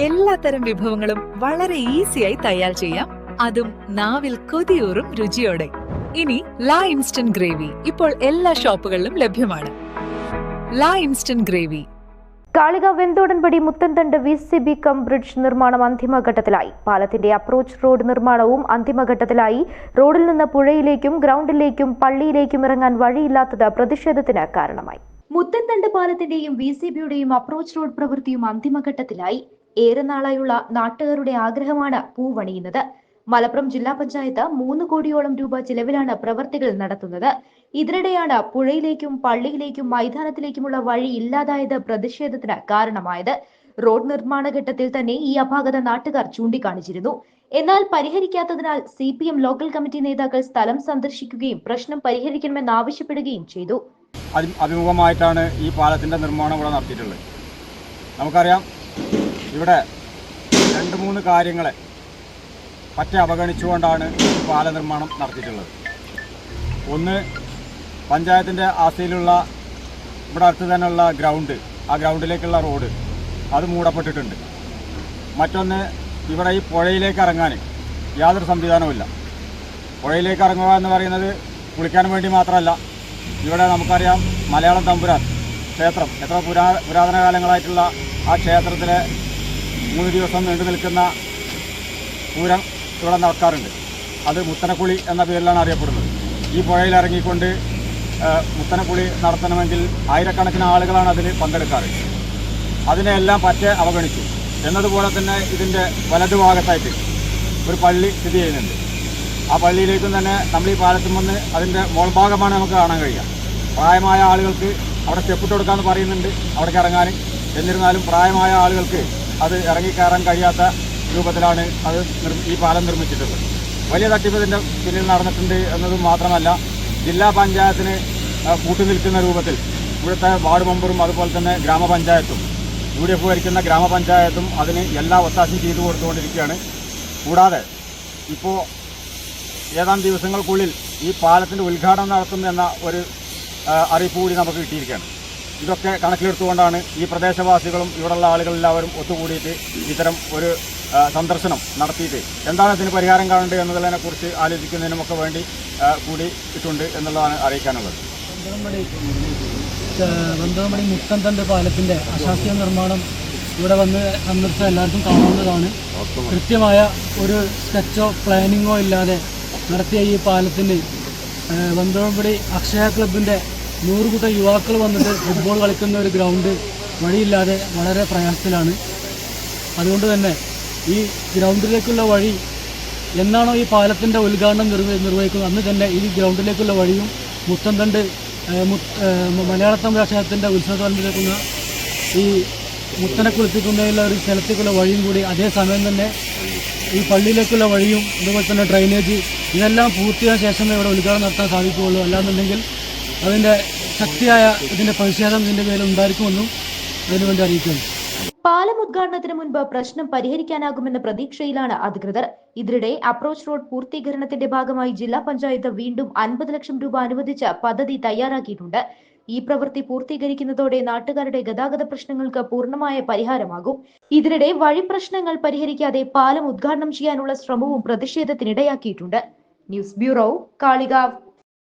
എല്ലാത്തരം വിഭവങ്ങളും വളരെ ഈസിയായി തയ്യാർ ചെയ്യാം. അതും നാവിൽ കൊതിയൂറും രുചിയോടെ. ഇനി ലാ ഇൻസ്റ്റന്റ് ഗ്രേവി ഇപ്പോൾ എല്ലാ ഷോപ്പുകളിലും ലഭ്യമാണ്. ലാ instant gravy. Kalika Venthodanpadi Muthanthandu V C B cum bridge നിർമ്മാണം അന്തിമഘട്ടത്തിലായി. പാലത്തിന്റെ അപ്രോച്ച് റോഡ് നിർമ്മാണവും അന്തിമഘട്ടത്തിലായി. റോഡിൽ നിന്ന് പുഴയിലേക്കും ഗ്രൗണ്ടിലേക്കും പള്ളിയിലേക്കും ഇറങ്ങാൻ വഴിയില്ലാത്തത് പ്രതിഷേധത്തിന് കാരണമായി. മുത്തൻതണ്ട് പാലത്തിന്റെയും വി സി ബിയുടെയും അപ്രോച്ച് റോഡ് പ്രവൃത്തിയും അന്തിമഘട്ടത്തിലായി. ഏറെ നാളായുള്ള നാട്ടുകാരുടെ ആഗ്രഹമാണ് പൂവണിയുന്നത് മലപ്പുറം ജില്ലാ പഞ്ചായത്ത് മൂന്ന് കോടിയോളം രൂപ ചിലവിലാണ് പ്രവർത്തികൾ നടത്തുന്നത്. ഇതിനിടെയാണ് പുഴയിലേക്കും പള്ളിയിലേക്കും മൈതാനത്തിലേക്കുമുള്ള വഴി ഇല്ലാതായത് പ്രതിഷേധത്തിന് കാരണമായത്. റോഡ് നിർമ്മാണ ഘട്ടത്തിൽ തന്നെ ഈ അപാകത നാട്ടുകാർ ചൂണ്ടിക്കാണിച്ചിരുന്നു. എന്നാൽ പരിഹരിക്കാത്തതിനാൽ C P M local committee നേതാക്കൾ സ്ഥലം സന്ദർശിക്കുകയും പ്രശ്നം പരിഹരിക്കണമെന്ന് ആവശ്യപ്പെടുകയും ചെയ്തു. അഭിമുഖമായിട്ടാണ് ഈ പാലത്തിന്റെ നിർമ്മാണം ഇവിടെ നടത്തിയിട്ടുള്ളത്. നമുക്കറിയാം ഇവിടെ രണ്ട് മൂന്ന് കാര്യങ്ങളെ പറ്റി അവഗണിച്ചുകൊണ്ടാണ് പാല നിർമ്മാണം നടത്തിയിട്ടുള്ളത്. ഒന്ന് പഞ്ചായത്തിന്റെ ആസ്തിയിലുള്ള ഇവിടെ അടുത്ത് തന്നെയുള്ള ഗ്രൗണ്ട് ആ ഗ്രൗണ്ടിലേക്കുള്ള റോഡ് അത് മൂടപ്പെട്ടിട്ടുണ്ട്. മറ്റൊന്ന് ഇവിടെ ഈ പുഴയിലേക്ക് ഇറങ്ങാൻ യാതൊരു സംവിധാനവുമില്ല. പുഴയിലേക്ക് ഇറങ്ങുക എന്ന് പറയുന്നത് കുളിക്കാൻ വേണ്ടി മാത്രമല്ല. ഇവിടെ നമുക്കറിയാം മലയാളം തമ്പുരാൻ ക്ഷേത്രം. എത്ര പുരാ പുരാതന കാലങ്ങളായിട്ടുള്ള ആ ക്ഷേത്രത്തിലെ മൂന്ന് ദിവസം നീണ്ടു നിൽക്കുന്ന പൂരം ഇവിടെ നടക്കാറുണ്ട്. അത് മുത്തനക്കുളി എന്ന പേരിലാണ് അറിയപ്പെടുന്നത്. ഈ ആ, മുത്തനക്കുളി നടത്തണമെങ്കിൽ ആയിരക്കണക്കിന് ആളുകളാണ് അതിൽ പങ്കെടുക്കാറ്. അതിനെല്ലാം പറ്റെ അവഗണിച്ചു. എന്നതുപോലെ തന്നെ ഇതിന്റെ വലതു ഭാഗത്തായിട്ട് ഒരു പള്ളി സ്ഥിതി ചെയ്യുന്നുണ്ട്. ആ പള്ളിയിലേക്കും തന്നെ നമ്മൾ ഈ പാലത്തും വന്ന് അതിന്റെ മോൾഭാഗമാണ് നമുക്ക് കാണാൻ കഴിയുക. പ്രായമായ ആളുകൾക്ക് അവിടെ സ്റ്റെപ്പിട്ട് കൊടുക്കാമെന്ന് പറയുന്നുണ്ട് അവിടേക്ക് ഇറങ്ങാൻ. എന്നിരുന്നാലും പ്രായമായ ആളുകൾക്ക് അത് ഇറങ്ങിക്കയറാൻ കഴിയാത്ത രൂപത്തിലാണ് അത് ഈ പാലം നിർമ്മിച്ചിട്ടുള്ളത്. വലിയ തട്ടിപ്പ് ഇതിന്റെ പിന്നിൽ നടന്നിട്ടുണ്ട് എന്നതും മാത്രമല്ല ജില്ലാ പഞ്ചായത്തിന് കൂട്ടുനിൽക്കുന്ന രൂപത്തിൽ ഇവിടുത്തെ വാർഡ് മെമ്പറും അതുപോലെ തന്നെ ഗ്രാമപഞ്ചായത്തും യു ഡി എഫ് ഭരിക്കുന്ന ഗ്രാമപഞ്ചായത്തും അതിന് എല്ലാ ഒത്താശയും ചെയ്തു കൊടുത്തുകൊണ്ടിരിക്കുകയാണ്. കൂടാതെ ഇപ്പോൾ ഏതാനും ദിവസങ്ങൾക്കുള്ളിൽ ഈ പാലത്തിന്റെ ഉദ്ഘാടനം നടത്തും എന്ന ഒരു അറിയിപ്പ് കൂടി നമുക്ക് കിട്ടിയിരിക്കുകയാണ്. ഇതൊക്കെ കണക്കിലെടുത്തുകൊണ്ടാണ് ഈ പ്രദേശവാസികളും ഇവിടെയുള്ള ആളുകളെല്ലാവരും ഒത്തുകൂടിയിട്ട് ഇത്തരം ഒരു സന്ദർശനം നടത്തിയിട്ട്. എന്താണ് ഇതിന് പരിഹാരം കാണേണ്ടത് എന്നതിനെക്കുറിച്ച് ആലോചിക്കുന്നതിനുമൊക്കെ വേണ്ടി കൂടി ഇട്ടുണ്ട് എന്നുള്ളതാണ് അറിയിക്കാനുള്ളത്. വന്തവമ്പടി മുത്തൻതണ്ട് പാലത്തിന്റെ അശാസ്ത്രീയ നിർമ്മാണം ഇവിടെ വന്ന് സന്ദർശിച്ച എല്ലാവർക്കും കാണാവുന്നതാണ്. കൃത്യമായ ഒരു സ്കെച്ചോ പ്ലാനിങ്ങോ ഇല്ലാതെ നടത്തിയ ഈ പാലത്തിന് വന്തവമ്പടി അക്ഷയ ക്ലബിന്റെ നൂറ് കൂട്ടം യുവാക്കൾ വന്നിട്ട് ഫുട്ബോൾ കളിക്കുന്ന ഒരു ഗ്രൗണ്ട് വഴിയില്ലാതെ വളരെ പ്രയാസത്തിലാണ്. അതുകൊണ്ട് തന്നെ ഈ ഗ്രൗണ്ടിലേക്കുള്ള വഴി എന്നാണോ ഈ പാലത്തിന്റെ ഉദ്ഘാടനം നിർവ നിർവഹിക്കുന്നത്? അന്ന് തന്നെ ഈ ഗ്രൗണ്ടിലേക്കുള്ള വഴിയും മുത്തന്തണ്ട് ഏഹ്, മുത്ത് ഏഹ്, മലയാള തമിഴാക്ഷരത്തിന്റെ ഉത്സവത്തോടനുബന്ധിക്കുന്ന ഈ മുത്തനെ കുളിപ്പിക്കുന്നതിലുള്ള ഒരു സ്ഥലത്തേക്കുള്ള വഴിയും കൂടി അതേ സമയം തന്നെ ഈ പള്ളിയിലേക്കുള്ള വഴിയും അതുപോലെ തന്നെ ഡ്രൈനേജ് ഇതെല്ലാം പൂർത്തിയായ ശേഷമേ ഇവിടെ ഉദ്ഘാടനം നടത്താൻ സാധിക്കുകയുള്ളൂ. അല്ലാന്നുണ്ടെങ്കിൽ അതിന്റെ ശക്തിയായ ഇതിന്റെ പ്രതിഷേധം ഇതിന്റെ പേരിൽ ഉണ്ടായിരിക്കുമെന്നും അതിനുവേണ്ടി അറിയിക്കുന്നു. പാലം ഉദ്ഘാടനത്തിന് മുൻപ് പ്രശ്നം പരിഹരിക്കാനാകുമെന്ന പ്രതീക്ഷയിലാണ് അധികൃതർ. ഇതിനിടെ അപ്രോച്ച് റോഡ് പൂർത്തീകരണത്തിന്റെ ഭാഗമായി ജില്ലാ പഞ്ചായത്ത് വീണ്ടും അൻപത് ലക്ഷം രൂപ അനുവദിച്ച പദ്ധതി തയ്യാറാക്കിയിട്ടുണ്ട്. ഈ പ്രവൃത്തി പൂർത്തീകരിക്കുന്നതോടെ നാട്ടുകാരുടെ ഗതാഗത പ്രശ്നങ്ങൾക്ക് പൂർണമായ പരിഹാരമാകും. ഇതിനിടെ വഴി പ്രശ്നങ്ങൾ പരിഹരിക്കാതെ പാലം ഉദ്ഘാടനം ചെയ്യാനുള്ള ശ്രമവും പ്രതിഷേധത്തിനിടയാക്കിയിട്ടുണ്ട്. News bureau Kalikavu.